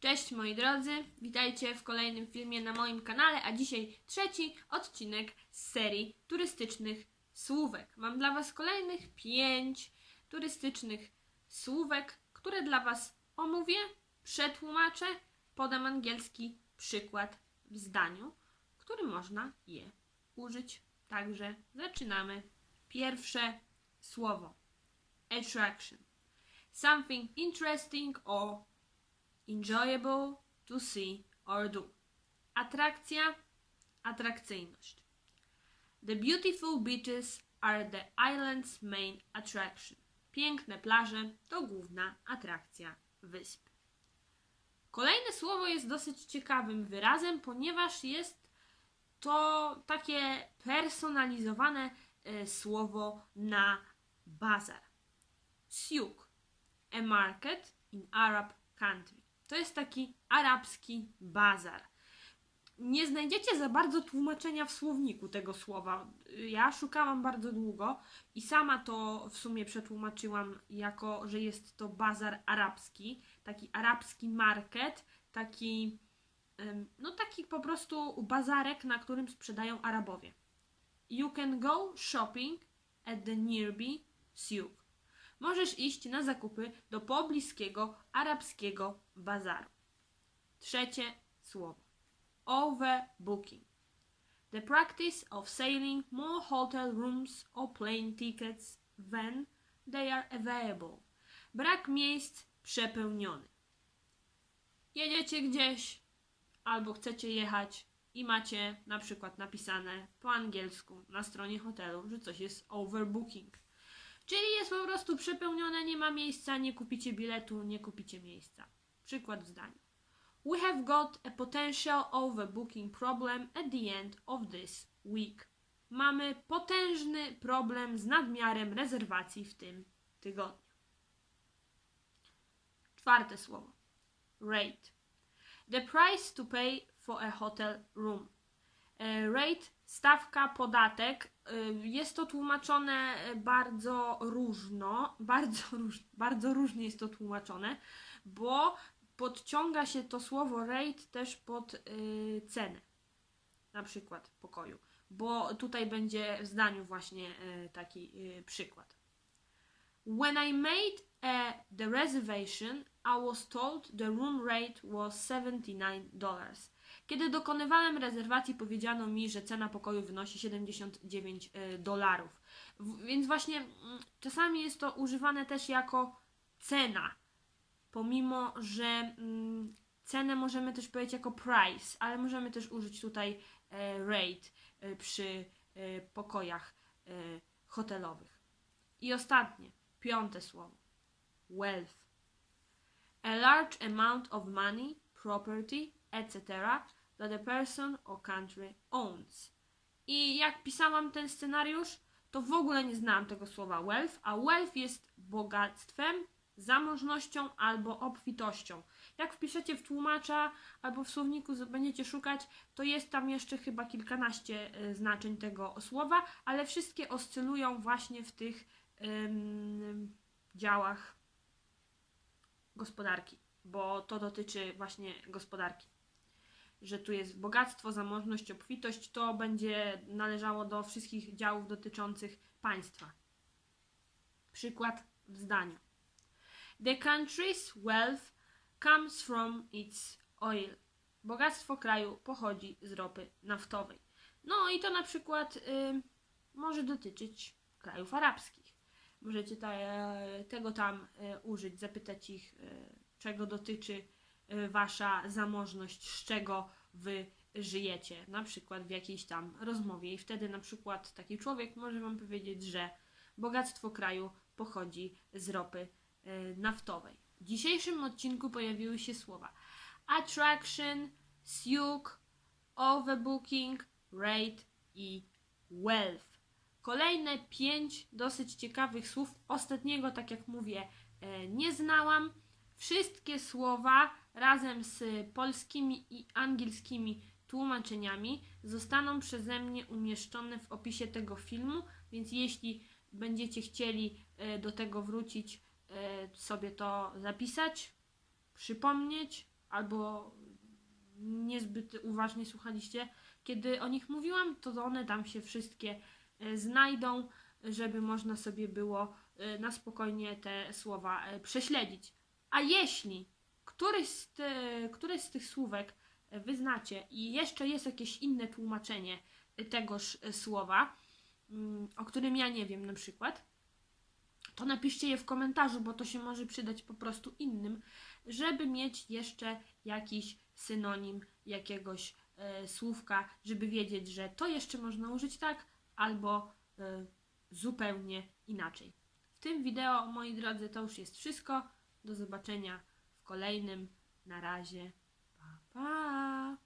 Cześć moi drodzy, witajcie w kolejnym filmie na moim kanale, a dzisiaj trzeci odcinek z serii turystycznych słówek. Mam dla Was kolejnych pięć turystycznych słówek, które dla Was omówię, przetłumaczę, podam angielski przykład w zdaniu, który można je użyć. Także zaczynamy. Pierwsze słowo. Attraction. Something interesting or enjoyable to see or do. Atrakcja, atrakcyjność. The beautiful beaches are the island's main attraction. Piękne plaże to główna atrakcja wysp. Kolejne słowo jest dosyć ciekawym wyrazem, ponieważ jest to takie personalizowane e, słowo na bazar. Siuk, a market in Arab country. To jest taki arabski bazar. Nie znajdziecie za bardzo tłumaczenia w słowniku tego słowa. Ja szukałam bardzo długo i sama to w sumie przetłumaczyłam jako, że jest to bazar arabski, taki arabski market, taki no taki po prostu bazarek, na którym sprzedają Arabowie. You can go shopping at the nearby souk. Możesz iść na zakupy do pobliskiego arabskiego bazaru. Trzecie słowo. Overbooking. The practice of selling more hotel rooms or plane tickets than they are available. Brak miejsc przepełniony. Jedziecie gdzieś albo chcecie jechać i macie na przykład napisane po angielsku na stronie hotelu, że coś jest overbooking. Czyli jest po prostu przepełnione, nie ma miejsca, nie kupicie biletu, nie kupicie miejsca. Przykład w zdaniu. We have got a potential overbooking problem at the end of this week. Mamy potężny problem z nadmiarem rezerwacji w tym tygodniu. Czwarte słowo. Rate. The price to pay for a hotel room. E, Rate, stawka, podatek. e, Jest to tłumaczone e, bardzo różno, bardzo, róż, bardzo różnie jest to tłumaczone, bo podciąga się to słowo rate też pod y, cenę, na przykład pokoju, bo tutaj będzie w zdaniu właśnie taki przykład. When I made a, the reservation, I was told the room rate was $79. Kiedy dokonywałem rezerwacji, powiedziano mi, że cena pokoju wynosi 79 y, dolarów. Więc właśnie mm, czasami jest to używane też jako cena, pomimo że mm, cenę możemy też powiedzieć jako price, ale możemy też użyć tutaj e, rate e, przy e, pokojach e, hotelowych. I ostatnie, piąte słowo. Wealth. A large amount of money, property, etc. that a person or country owns. I jak pisałam ten scenariusz, to w ogóle nie znałam tego słowa wealth, a wealth jest bogactwem, zamożnością albo obfitością. Jak wpiszecie w tłumacza albo w słowniku będziecie szukać, to jest tam jeszcze chyba kilkanaście e, znaczeń tego słowa, ale wszystkie oscylują właśnie w tych em, działach gospodarki, bo to dotyczy właśnie gospodarki. Że tu jest bogactwo, zamożność, obfitość, to będzie należało do wszystkich działów dotyczących państwa. Przykład w zdaniu. The country's wealth comes from its oil. Bogactwo kraju pochodzi z ropy naftowej. No i to na przykład y, może dotyczyć krajów arabskich. Możecie ta, e, tego tam e, użyć, zapytać ich, e, czego dotyczy wasza zamożność, z czego wy żyjecie, na przykład w jakiejś tam rozmowie. I wtedy na przykład taki człowiek może wam powiedzieć, że bogactwo kraju pochodzi z ropy e, naftowej. W dzisiejszym odcinku pojawiły się słowa attraction, siuk, overbooking, rate i wealth. Kolejne pięć dosyć ciekawych słów. Ostatniego, tak jak mówię, e, nie znałam. Wszystkie słowa razem z polskimi i angielskimi tłumaczeniami zostaną przeze mnie umieszczone w opisie tego filmu, więc jeśli będziecie chcieli e, do tego wrócić, e, sobie to zapisać, przypomnieć, albo niezbyt uważnie słuchaliście, kiedy o nich mówiłam, to one tam się wszystkie e, znajdą, żeby można sobie było na spokojnie te słowa prześledzić. A jeśli któryś z, te, któreś z tych słówek e, wy znacie i jeszcze jest jakieś inne tłumaczenie tegoż e, słowa, mm, o którym ja nie wiem na przykład, to napiszcie je w komentarzu, bo to się może przydać po prostu innym, żeby mieć jeszcze jakiś synonim jakiegoś e, słówka, żeby wiedzieć, że to jeszcze można użyć tak albo zupełnie inaczej. W tym wideo, moi drodzy, to już jest wszystko. Do zobaczenia w kolejnym. Na razie. Pa, pa.